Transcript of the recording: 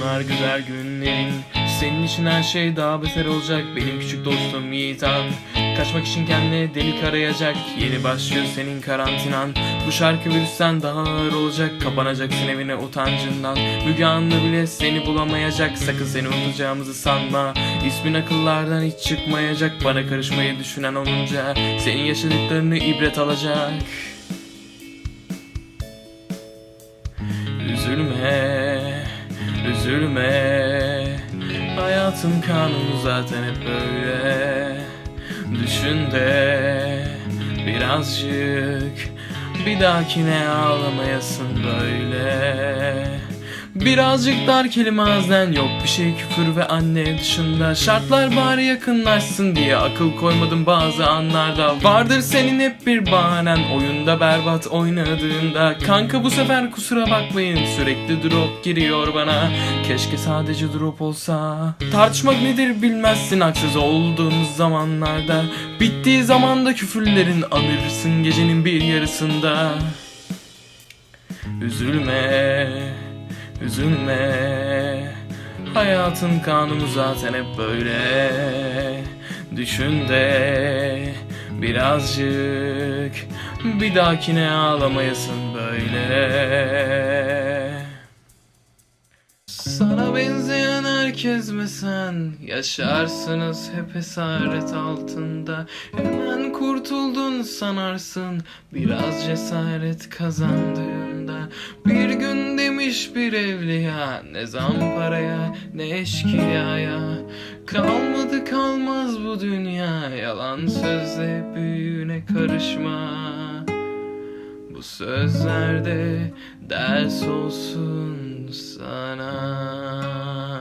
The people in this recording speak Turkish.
Bunlar güzel günlerin. Senin için her şey daha beter olacak. Benim küçük dostum Yiğitan Kaçmak için kendine delik arayacak. Yeni başlıyor senin karantinan. Bu şarkı virüsten daha ağır olacak. Kapanacaksın evine utancından. Müge Anlı bile seni bulamayacak. Sakın seni unutacağımızı sanma. İsmin akıllardan hiç çıkmayacak. Bana karışmayı düşünen olunca Senin yaşadıklarını ibret alacak üzülme. Hayatın kanunu zaten hep böyle. Düşün de birazcık Bir dahakine ağlamayasın böyle Birazcık dar kelime azden yok. Bir şey küfür ve anne dışında. Şartlar bari yakınlaşsın diye akıl koymadım bazı anlarda. Vardır senin hep bir bahanen. Oyunda berbat oynadığında. Kanka bu sefer kusura bakmayın. Sürekli drop giriyor bana. Keşke sadece drop olsa. Tartışmak nedir bilmezsin. Haksız olduğumuz zamanlarda. Bittiği zamanda küfürlerin anırsın gecenin bir yarısında. Üzülme, üzülme. Hayatın kanunu zaten hep böyle. Düşün de birazcık Bir dahakine ağlamayasın böyle. Sana benzeyen herkes mi sen? Yaşarsınız hep esaret altında. Hemen kurtuldun sanarsın Biraz cesaret kazandığında. Bir gün demiş bir evliya Ne zamparaya ne eşkıyaya. Kalmadı kalmaz bu dünya Yalan sözle büyüğüne karışma. Bu sözlerde ders olsun sana